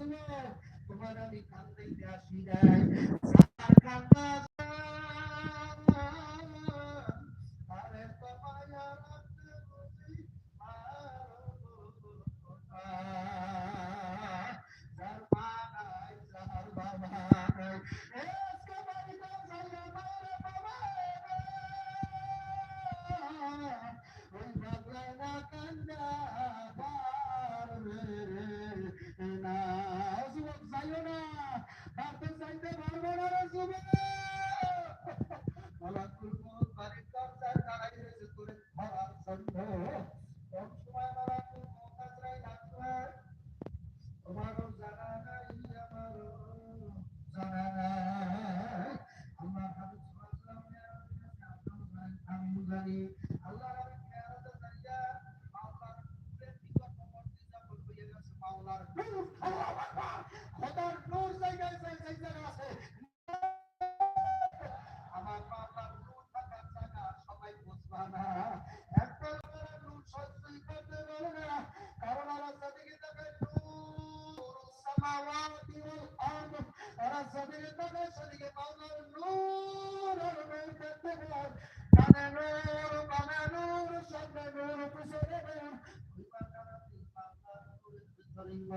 তোমার আমি কান্দাইতে আসি নাই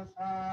Musa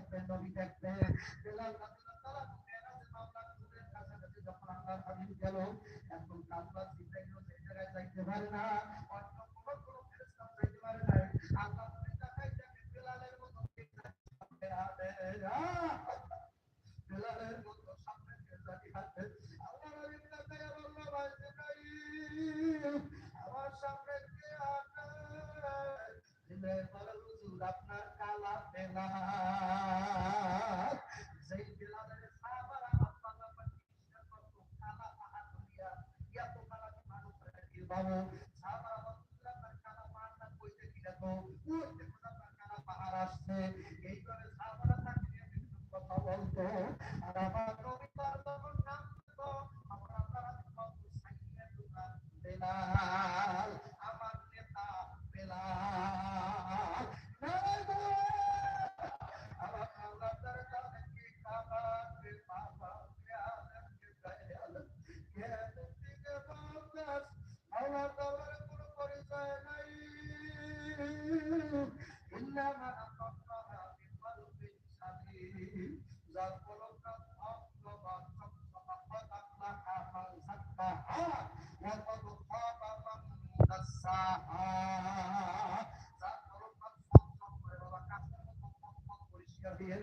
দেখবেন নবী দেখবেন বেলাল রাদিয়াল্লাহু যখন আল্লাহর গেল এখন কালবা জিব্রাইল সেই জায়গায় যাইতে পারে না বিলাদ যেই বিলাদের সাহাবারা আল্লাহ পাক বিশ্বাস করত কালা আহাদ দুনিয়া ইয়া তো কালা কি মানুষ হয় কি বাবু সাহাবারা রাসূলুল্লাহ তার কালা পাহাড়টা কইতে দিলা তো ওই দেখো না তার কালা পাহাড় আসছে এইভাবে সাহাবারা তাকে নিয়ে বিভিন্ন কথা বলতো আর আমার নবী তার তখন নাম দিত আমার আল্লাহ রাসূল সাইয়্যিদুল বিলাল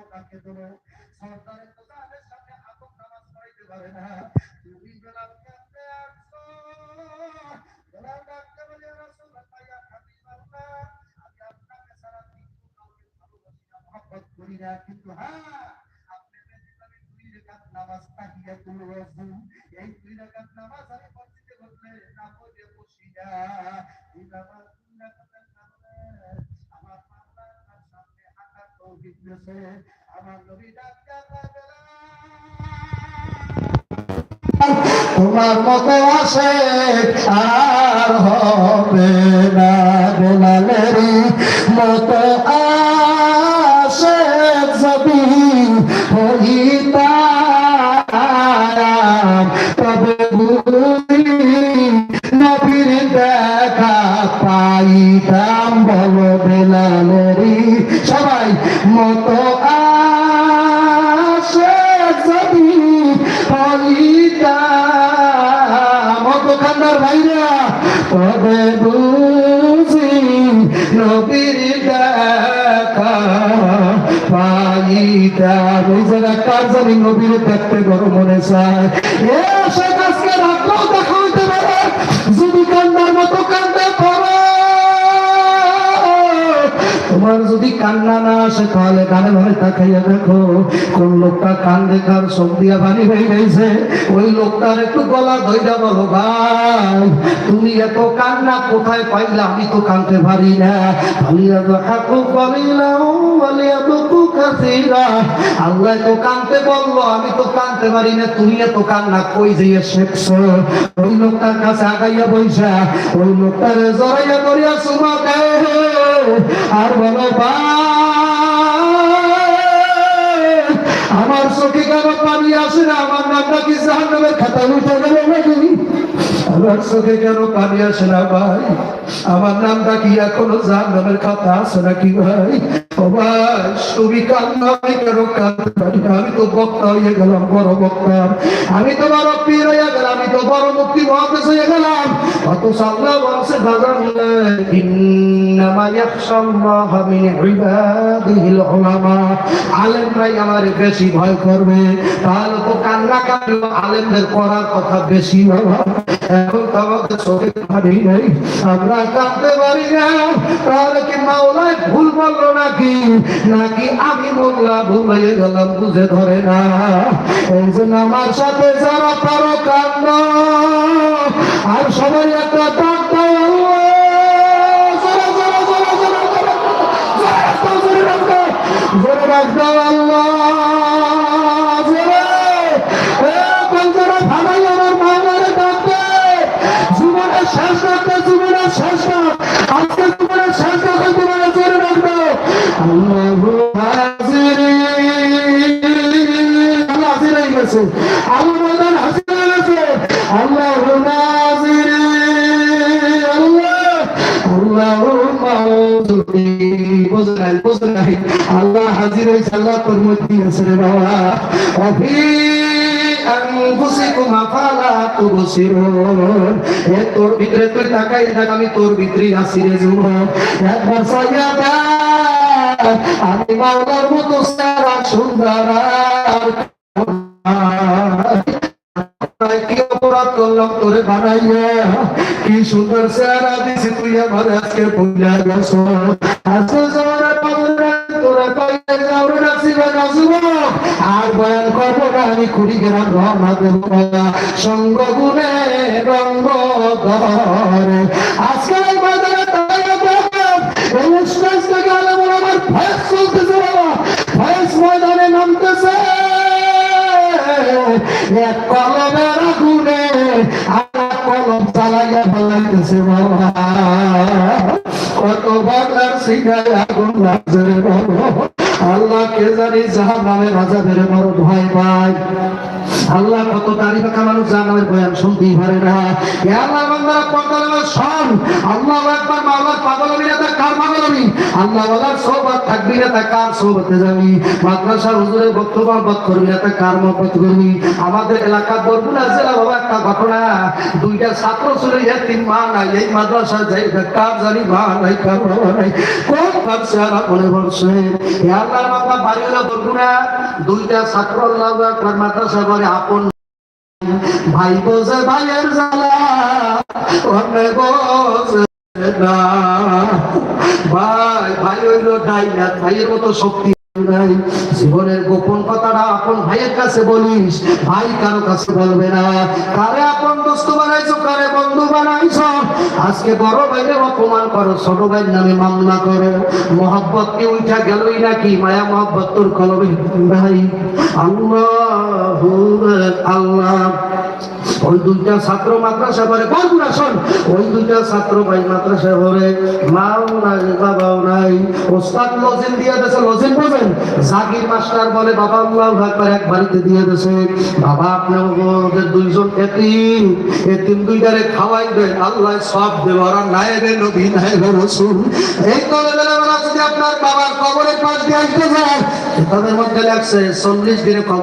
আশকটাকে ধরো সরকারের তো তাদের সামনে নামাজ পড়াইতে পারে না। তুমি বেলাল কেমনে আসছো বেলাল ডাকতে বলে রাসূলুল্লাহ ইয়া হাবিবাল্লাহ আমি আপনাকে সারা কিন্তু কাউকে ভালোবাসি না, মহব্বত করি না। কিন্তু হ্যাঁ নামাজ এই দুই রাকাত নামাজ আমি মসজিদে বসলে না পড়ে বসি না। এই নামাজ দিয়েছে আমার নবী ডাক্তার তোমার মতো আসে আর হবে না বেলালের মতো আসে যদি হইতাম তবে নবীর দেখা পাইতাম বলো বেলালেরই সবাই মতো পাইতাম এই জায়গা কার জানি নবীর দেখতে বড় মনে চায়? এ সে পারে। যদি কান্দার মতো কান্দে তোমার যদি কান্না না আসে, তাহলে গানে ভাবে তাকাইয়া দেখো, কোন লোকটা কান দেখার চোখ দিয়া পানি হয়ে গেছে। ওই লোকটার একটু গলা ধৈর্য বলো, ভাই, তুমি এত কান্না কোথায় পাইলা? আমি তো কানতে পারি না। ভালিয়া হাকু পারিলাম বলিয়া দুকু কাসিরা আল্লাহ তো কানতে বলল, আমি তো কানতে পারি না, তুমি এত কান্না কই যাইয়া শেখছো? ওই লোকটার কাছে আগাইয়া বইসা, ওই লোকটার জড়াইয়া করিয়া সুমা দেয় আর বলো ভাই, আসে না, আমার নামটা কি জাহান্নামের উঠে গেল নাকি? আমার চোখে কেন পানি আসে না ভাই? আমার নামটা কি এখনও জাহান্নামের খাতা নাকি ভাই? ও ভাই, তুমি কেন কাঁদতে পারি আমি তো বক্তা হয়ে গেলাম, বড় বক্তা। আমি তো বড় পীর হয়ে গেলাম, আমি তো বড় মুক্তি মহাদেশ হয়ে গেলাম। অত সাল্লাহ বংশে বাজার আমার বেশি ভয় করবে। তাহলে তো কান্না কান্না আলেমদের করার কথা বেশি এখন তো আমাদের চোখে পানি নেই আমরা কাঁদতে পারি না তাহলে কি মাওলায় ভুল বলল নাকি নাকি আমি মোল্লা ভুল হয়ে গেলাম বুঝে ধরে না এই জন্য আমার সাথে যারা তারও কান্দ আর সবাই একটা আল্লাহ। জোরে, ডাক দাও আল্লাহ। নাই, বুঝে নাই। আল্লাহ হাজির হয়েছে, আল্লাহ তোর মধ্যে রে বাবা। তোর ভিতরে তুই দেখ আমি তোর ভিতরে আছি রে যুবক। একবার আমি মাওলার মতো সারা সুন্দর কি অপরাধ করলাম তোরে বানাইয়া? কি সুন্দর দিছি তুই আমার আজকে ভুলিয়া গেছ আজকে আর বয়ান করব না আমি কুড়ি গ্রাম রওনা দেব সঙ্গ গুণে রঙ্গ ধরে। আজকে এই বাজারে তারা দেখেন এই স্টেজ থেকে আলাম আমার ভয়েস চলতেছে বাবা। ভয়েস ময়দানে নামতেছে। এক কলমের আগুনে আর কলম চাল জ্বালাইয়া ফেলাইতেছে বাবা। আল্লাহ কে জানি জাহান নামে রাজা বেড়ে বড় ভয় পায় আল্লাহ কত দাড়ি পাকা মানুষ জানাবের বয়ান শুনতেই পারে না। এ আল্লাহ বান্দারা পর্দার আমার সব। আল্লাহ একবার পাগল হবি না কার পাগল হবি আল্লাহ বলার সোহবত থাকবি না তা কার সোহবতে যাবি? মাদ্রাসার হুজুরের বক্তব্য মহব্বত করবি না তা কার মহব্বত করবি? আমাদের এলাকা বরগুনা জেলা বাবা একটা ঘটনা। দুইটা ছাত্র ছিল তিন মা নাই, এই মাদ্রাসা যাই কার জানি মা নাই, কার বাবা নাই। কোন আর মনে পড়ছে এ আল্লাহর বাবা বাড়ি হলো বরগুনা, দুইটা ছাত্র, আল্লাহ একবার মাদ্রাসা করে আপন ভাই বোঝে ভাইয়ের জ্বালা ভাই ভাই হইল ডাইনা ভাইয়ের মতো শক্তি নাই। জীবনের গোপন কথাটা আপন ভাইয়ের কাছে বলিস, ভাই কারও কাছে বলবে না। কারে আপন দোস্ত বানাইছো, কারে বন্ধু বানাইছো? আজকে বড় ভাইরে অপমান করো, ছোট ভাইয়ের নামে মামলা করো। মোহাব্বত কি উঠা গেলই নাকি? মায়া মোহাব্বত তোর কলবে ভাই আল্লাহ। আল্লাহ। ওই দুইটা ছাত্র মাদ্রাসা পড়ে। বলগুনা শোন ওই দুইটা ছাত্র ভাই মাদ্রাসা পড়ে। মাও নাই, বাবাও নাই। ওস্তাদ লজেন দিয়ে দেছে, লজেন বোঝেন? জাগির মাস্টার বলে, বাবা, আল্লাহ একবার এক বাড়িতে দিয়ে দেছে। বাবা আপনার দুইজন এতিম। এতিম দুইটারে খাওয়াই দেন আল্লাহ সব দেব আর নাই রে নবী রে রসুল। এই করে বেলা আপনার বাবার কবরের পাশ দিয়ে আসতে যায় তাদের মধ্যে লাগছে চল্লিশ দিনে কবর